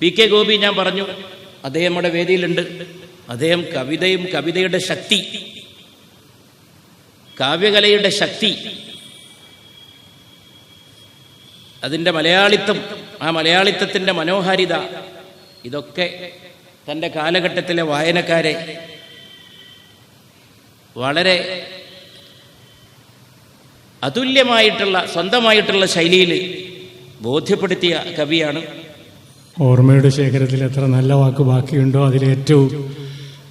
P K Gopi ഞാൻ പറഞ്ഞു അദ്ദേഹം നമ്മുടെ വേദിയിലുണ്ട്. അദ്ദേഹം കവിതയും കവിതയുടെ ശക്തി കാവ്യകലയുടെ ശക്തി അതിന്റെ മലയാളിത്വം ആ മലയാളിത്വത്തിന്റെ മനോഹാരിത ഇതൊക്കെ തന്റെ കാലഘട്ടത്തിലെ വായനക്കാരെ വളരെ അതുല്യമായിട്ടുള്ള സ്വന്തമായിട്ടുള്ള ശൈലിയിൽ ബോധ്യപ്പെടുത്തിയ കവിയാണ് ഓർമ്മയുടെ ശേഖരത്തിൽ എത്ര നല്ല വാക്ക് ബാക്കിയുണ്ടോ അതിലേറ്റവും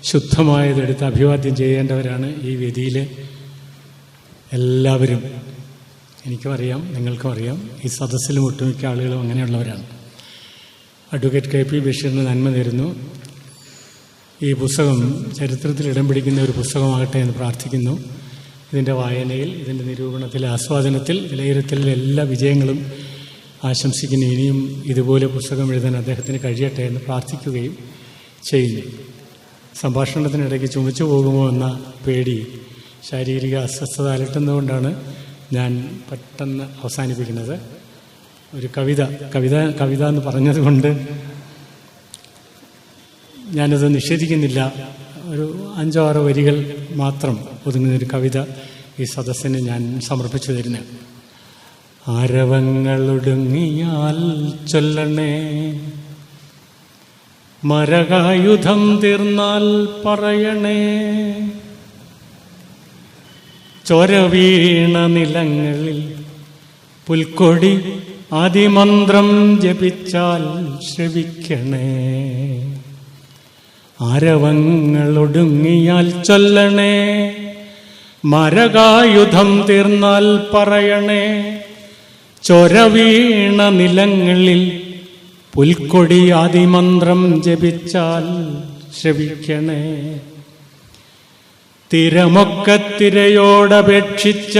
ശുദ്ധമായതെടുത്ത് അഭിവാദ്യം ചെയ്യേണ്ടവരാണ് ഈ വേദിയിൽ എല്ലാവരും. എനിക്കും അറിയാം നിങ്ങൾക്കും അറിയാം ഈ സദസ്സിലും ഒട്ടുമിക്ക ആളുകളും അങ്ങനെയുള്ളവരാണ്. അഡ്വക്കേറ്റ് കെ പി ബഷീറിന് നന്മ നേരുന്നു. ഈ പുസ്തകം ചരിത്രത്തിൽ ഇടം പിടിക്കുന്ന ഒരു പുസ്തകമാകട്ടെ എന്ന് പ്രാർത്ഥിക്കുന്നു. ഇതിന്റെ വായനയിൽ ഇതിന്റെ നിരൂപണത്തിൽ ആസ്വാദനത്തിൽ വിലയിരുത്തലിൽ എല്ലാ വിജയങ്ങളും ആശംസിക്കുന്നു. ഇനിയും ഇതുപോലെ പുസ്തകം എഴുതാൻ അദ്ദേഹത്തിന് കഴിയട്ടെ എന്ന് പ്രാർത്ഥിക്കുകയും ചെയ്യുന്നു. സംഭാഷണത്തിനിടയ്ക്ക് ചുമച്ചു പോകുമോ എന്ന പേടി ശാരീരിക അസ്വസ്ഥത അലട്ടുന്നതുകൊണ്ടാണ് ഞാൻ പെട്ടെന്ന് അവസാനിപ്പിക്കുന്നത്. ഒരു കവിത കവിത കവിത എന്ന് പറഞ്ഞതുകൊണ്ട് ഞാനത് നിഷേധിക്കുന്നില്ല. ഒരു അഞ്ചോ ആറോ വരികൾ മാത്രം ഒതുങ്ങുന്നൊരു കവിത ഈ സദസ്സിന് ഞാൻ സമർപ്പിച്ചു തരുന്നത് ആരവങ്ങളൊടുങ്ങിയാൽ ചൊല്ലണേ. മരകായുധം തീർന്നാൽ പറയണേ. ചൊരവീണ നിലങ്ങളിൽ പുൽക്കൊടി ആദിമന്ത്രം ജപിച്ചാൽ ശ്രവിക്കണേ. ആരവങ്ങളൊടുങ്ങിയാൽ ചൊല്ലണേ. മരകായുധം തീർന്നാൽ പറയണേ. ചൊര വീണ നിലങ്ങളിൽ പുൽക്കൊടി ആദിമന്ത്രം ജപിച്ചാൽ ശ്രവിക്കണേ. തിരമൊക്കത്തിരയോടപേക്ഷിച്ച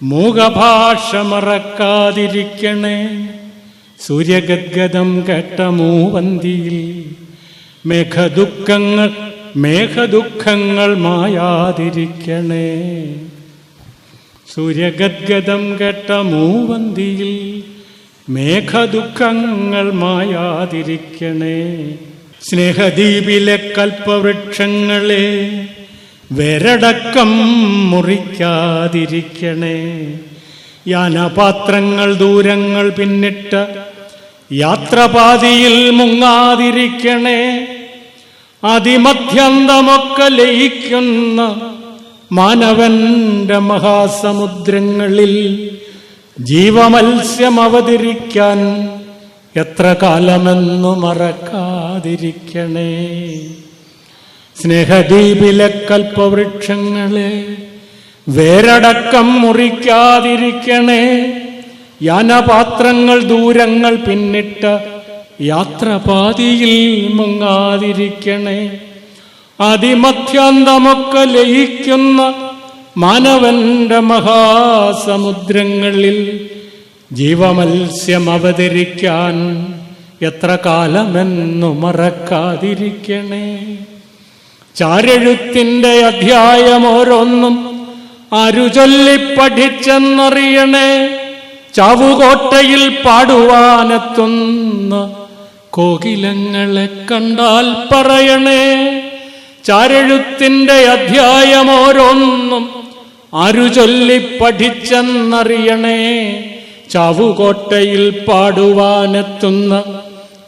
മൂകഭാഷ മറക്കാതിരിക്കണേ. സൂര്യഗദ്ഗതം കേട്ട മൂവന്തിയിൽ മേഘദുഃഖങ്ങൾ മേഘദുഃഖങ്ങൾ മായാതിരിക്കണേ. സൂര്യഗദ്ഗതം കേട്ട മൂവന്തിയിൽ മേഘദുഃഖങ്ങൾ മായാതിരിക്കണേ. സ്നേഹദ്വീപിലെ കൽപ്പവൃക്ഷങ്ങളെ വരടക്കം മുറിക്കാതിരിക്കണേ. യാനപാത്രങ്ങൾ ദൂരങ്ങൾ പിന്നിട്ട യാത്രപാതിയിൽ മുങ്ങാതിരിക്കണേ. അതിമധ്യന്തമൊക്കെ ലയിക്കുന്ന മാനവന്റെ മഹാസമുദ്രങ്ങളിൽ ജീവമത്സ്യം അവതരിക്കാൻ എത്ര കാലമെന്നു മറക്കാതിരിക്കണേ. സ്നേഹദ്വീപിലെ കൽപ്പവൃക്ഷങ്ങളെ വേരടക്കം മുറിക്കാതിരിക്കണേ. യാനപാത്രങ്ങൾ ദൂരങ്ങൾ പിന്നിട്ട യാത്രപാതിയിൽ മുങ്ങാതിരിക്കണേ. അതിമധ്യാന്തമൊക്കെ ലയിക്കുന്ന മാനവന്റെ മഹാസമുദ്രങ്ങളിൽ ജീവമത്സ്യം അവതരിക്കാൻ എത്ര കാലമെന്നു മറക്കാതിരിക്കണേ. ചാരെഴുത്തിന്റെ അധ്യായം ഓരോന്നും അരുചൊല്ലി പഠിച്ചെന്നറിയണേ. ചാവുകോട്ടയിൽ പാടുവാനെത്തുന്ന കോകിലങ്ങളെ കണ്ടാൽ പറയണേ. ചാരെഴുത്തിന്റെ അധ്യായം ഓരോന്നും അരുചൊല്ലി പഠിച്ചെന്നറിയണേ. ചാവുകോട്ടയിൽ പാടുവാനെത്തുന്ന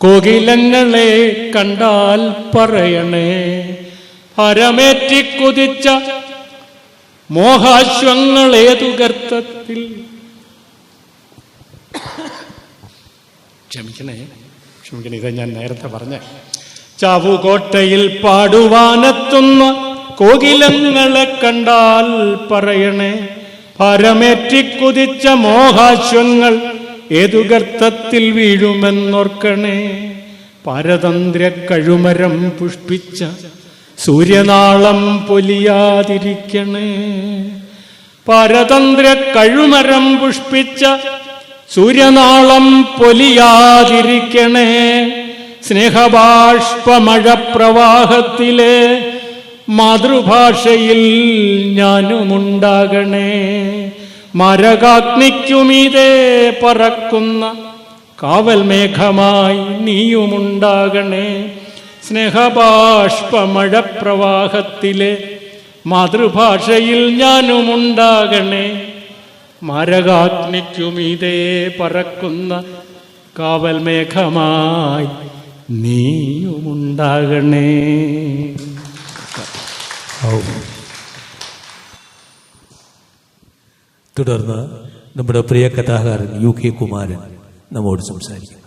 കോകിലങ്ങളെ കണ്ടാൽ പറയണേ. ഹരമേറ്റിക്കുതിച്ച മോഹാശ്വങ്ങളേതു ഗർത്തത്തിൽ ക്ഷമിക്കണേ ക്ഷമിക്കണേ ഇത് ഞാൻ നേരത്തെ പറഞ്ഞ. ചാവുകോട്ടയിൽ പാടുവാനെത്തുന്ന കോകിലങ്ങളെ കണ്ടാൽ പറയണേ. പരമേറ്റിക്കുതിച്ച മോഹാശ്വങ്ങൾ ഏതു ഗർത്തത്തിൽ വീഴുമെന്നോർക്കണേ. പരതന്ത്ര കഴുമരം പുഷ്പിച്ച സൂര്യനാളം പൊലിയാതിരിക്കണേ. പരതന്ത്ര കഴുമരം പുഷ്പിച്ച സൂര്യനാളം പൊലിയാതിരിക്കണേ. സ്നേഹബാഷ്പമഴ പ്രവാഹത്തിലെ മാതൃഭാഷയിൽ ഞാനുമുണ്ടാകണേ. മരകാഗ്നിക്കുമീതേ പറക്കുന്ന കാവൽ മേഘമായി നീയുമുണ്ടാകണേ. സ്നേഹബാഷ്പമഴ പ്രവാഹത്തിലെ മാതൃഭാഷയിൽ ഞാനുമുണ്ടാകണേ. മരകാഗ്നിക്കുമീതേ പറക്കുന്ന കാവൽ മേഘമായി നീയുമുണ്ടാകണേ. തുടർന്ന് നമ്മുടെ പ്രിയ കഥാകാരൻ യു കെ കുമാരൻ നമ്മോട് സംസാരിക്കും.